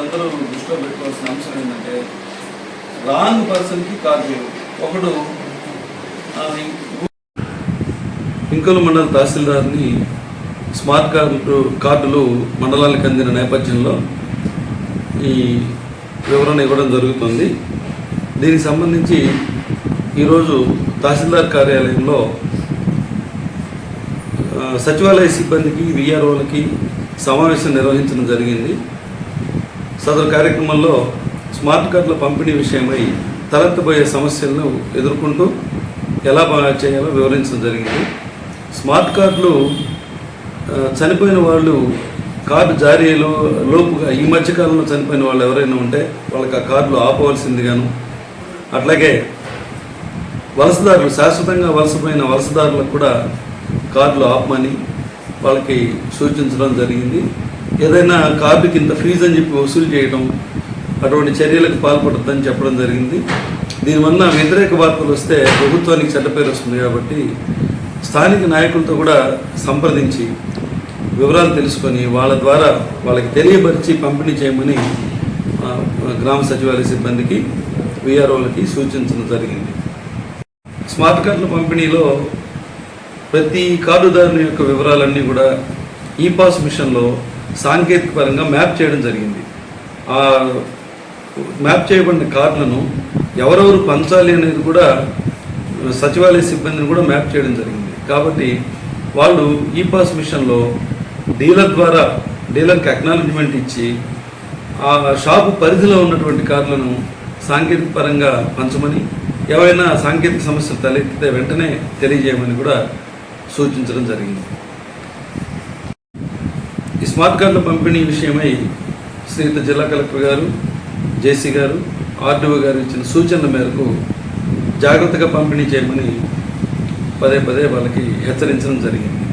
అందరూ దృష్టిలో పెట్టుకోవాల్సిన అంశం ఏంటంటే రాంగ్ పర్సన్కి కార్డు ఒకడు ఇంకొల మండల తహసీల్దార్ని స్మార్ట్ కార్డు కార్డులు మండలానికి అందిన నేపథ్యంలో ఈ వివరణ ఇవ్వడం జరుగుతుంది. దీనికి సంబంధించి ఈరోజు తహసీల్దార్ కార్యాలయంలో సచివాలయ సిబ్బందికి విఆర్ఓలకి సమావేశం నిర్వహించడం జరిగింది. సదరు కార్యక్రమంలో స్మార్ట్ కార్డుల పంపిణీ విషయమై తలెత్తబోయే సమస్యలను ఎదుర్కొంటూ ఎలా బాగా చేయాలో వివరించడం జరిగింది. స్మార్ట్ కార్డులు చనిపోయిన వాళ్ళు కార్డు జారీలో లోపుగా ఈ మధ్యకాలంలో చనిపోయిన వాళ్ళు ఎవరైనా ఉంటే వాళ్ళకి ఆ కార్డులు ఆపవలసిందిగాను అట్లాగే వలసదారులు శాశ్వతంగా వలసపోయిన వలసదారులకు కూడా కార్డులు ఆపమని వాళ్ళకి సూచించడం జరిగింది. ఏదైనా కార్డుకి ఇంత ఫీజు అని చెప్పి వసూలు చేయడం అటువంటి చర్యలకు పాల్పడద్దని చెప్పడం జరిగింది. దీనివల్ల వ్యతిరేక వార్తలు వస్తే ప్రభుత్వానికి చెడ్డపేరు వస్తుంది కాబట్టి స్థానిక నాయకులతో కూడా సంప్రదించి వివరాలు తెలుసుకొని వాళ్ళ ద్వారా వాళ్ళకి తెలియపరిచి పంపిణీ చేయమని గ్రామ సచివాలయ సిబ్బందికి విఆర్ఓలకి సూచించడం జరిగింది. స్మార్ట్ కార్డుల పంపిణీలో ప్రతి కార్డుదారుని యొక్క వివరాలన్నీ కూడా ఈ పాస్ మిషన్లో సాంకేతిక పరంగా మ్యాప్ చేయడం జరిగింది. ఆ మ్యాప్ చేయబడిన కార్డులను ఎవరెవరు పంచాలి అనేది కూడా సచివాలయ సిబ్బందిని కూడా మ్యాప్ చేయడం జరిగింది. కాబట్టి వాళ్ళు ఈ పాస్ మిషన్లో డీలర్ ద్వారా డీలర్కి అక్నాలజ్మెంట్ ఇచ్చి ఆ షాపు పరిధిలో ఉన్నటువంటి కార్లను సాంకేతిక పరంగా పంచమని ఏవైనా సాంకేతిక సమస్యలు తలెత్తితే వెంటనే తెలియజేయమని కూడా సూచించడం జరిగింది. ఈ స్మార్ట్ కార్డుల పంపిణీ విషయమై శ్రీయుత జిల్లా కలెక్టర్ గారు జేసీ గారు ఆర్డీఓ గారు ఇచ్చిన సూచనల మేరకు జాగ్రత్తగా పంపిణీ చేయమని పదే పదే వాళ్ళకి హెచ్చరించడం జరిగింది.